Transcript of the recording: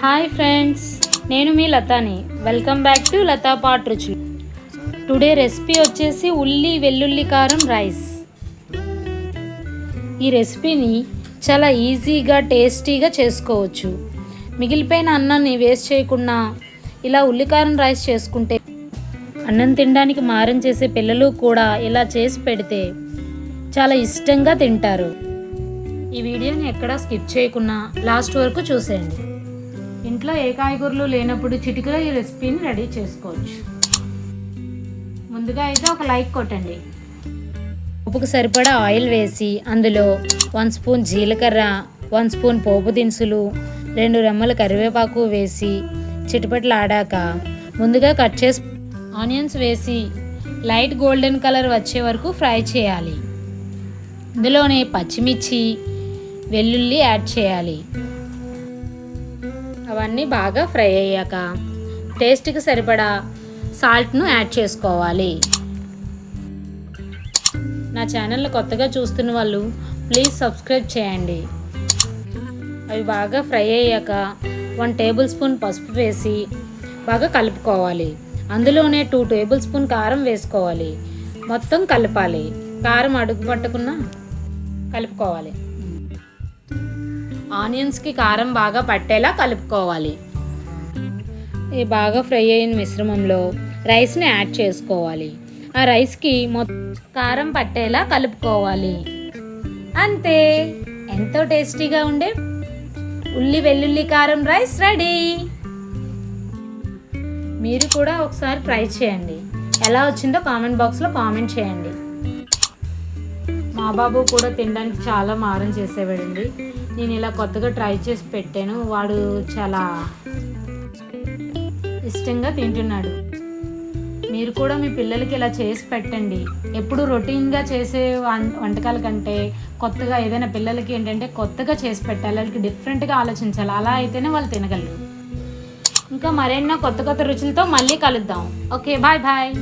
Hi friends నేను మీ లతాని. Welcome back to Latha pot రుచులు టుడే రెసిపీ వచ్చేసి ఉల్లి వెల్లుల్లి కారం రైస్ ఈ రెసిపీని చాలా ఈజీగా టేస్టీగా చేసుకోవచ్చు. మిగిలిపోయిన అన్నాన్ని వేస్ట్ చేయకుండా ఇలా ఉల్లికారం రైస్ చేసుకుంటే అన్నం తినడానికి మారం చేసే పిల్లలు కూడా ఇలా చేసి పెడితే చాలా ఇష్టంగా తింటారు. ఈ వీడియోని ఎక్కడా స్కిప్ చేయకుండా లాస్ట్ వరకు చూసేయండి. ఇంట్లో ఏ కాయగూరలు లేనప్పుడు చిటికలో ఈ రెసిపీని రెడీ చేసుకోవచ్చు. ముందుగా అయితే ఒక లైక్ కొట్టండి. ఉప్పుకు సరిపడా ఆయిల్ వేసి అందులో వన్ స్పూన్ జీలకర్ర వన్ స్పూన్ పోపు దినుసులు రెండు రెమ్మల కరివేపాకు వేసి చిటపట్లాడాక ముందుగా కట్ చేసి ఆనియన్స్ వేసి లైట్ గోల్డెన్ కలర్ వచ్చే వరకు ఫ్రై చేయాలి. ఇందులోనే పచ్చిమిర్చి వెల్లుల్లి యాడ్ చేయాలి. అవన్నీ బాగా ఫ్రై అయ్యాక టేస్ట్కి సరిపడా సాల్ట్ను యాడ్ చేసుకోవాలి. నా ఛానల్ కొత్తగా చూస్తున్న వాళ్ళు ప్లీజ్ సబ్స్క్రైబ్ చేయండి. అవి బాగా ఫ్రై అయ్యాక వన్ టేబుల్ స్పూన్ పసుపు వేసి బాగా కలుపుకోవాలి. అందులోనే టూ టేబుల్ స్పూన్ కారం వేసుకోవాలి. మొత్తం కలపాలి. కారం అడుగు పట్టకుండా కలుపుకోవాలి. ఆనియన్స్కి కారం బాగా పట్టేలా కలుపుకోవాలి. ఈ బాగా ఫ్రై అయిన మిశ్రమంలో రైస్ని యాడ్ చేసుకోవాలి. ఆ రైస్కి మొత్తం కారం పట్టేలా కలుపుకోవాలి. అంతే. ఎంతో టేస్టీగా ఉండే ఉల్లి వెల్లుల్లి కారం రైస్ రెడీ. మీరు కూడా ఒకసారి ట్రై చేయండి. ఎలా వచ్చిందో కామెంట్ బాక్స్లో కామెంట్ చేయండి. మా బాబు కూడా తినడానికి చాలా మారం చేసేవాడండి. నేను ఇలా కొత్తగా ట్రై చేసి పెట్టాను. వాడు చాలా ఇష్టంగా తింటున్నాడు. మీరు కూడా మీ పిల్లలకి ఇలా చేసి పెట్టండి. ఎప్పుడు రొటీన్గా చేసే వంటకాల కంటే కొత్తగా ఏదైనా పిల్లలకి ఏంటంటే కొత్తగా చేసి పెట్టాలి. వాళ్ళకి డిఫరెంట్గా ఆలోచించాలి. అలా అయితేనే వాళ్ళు తినగలరు. ఇంకా మరెన్నో కొత్త కొత్త రుచులతో మళ్ళీ కలుద్దాం. Okay bye bye.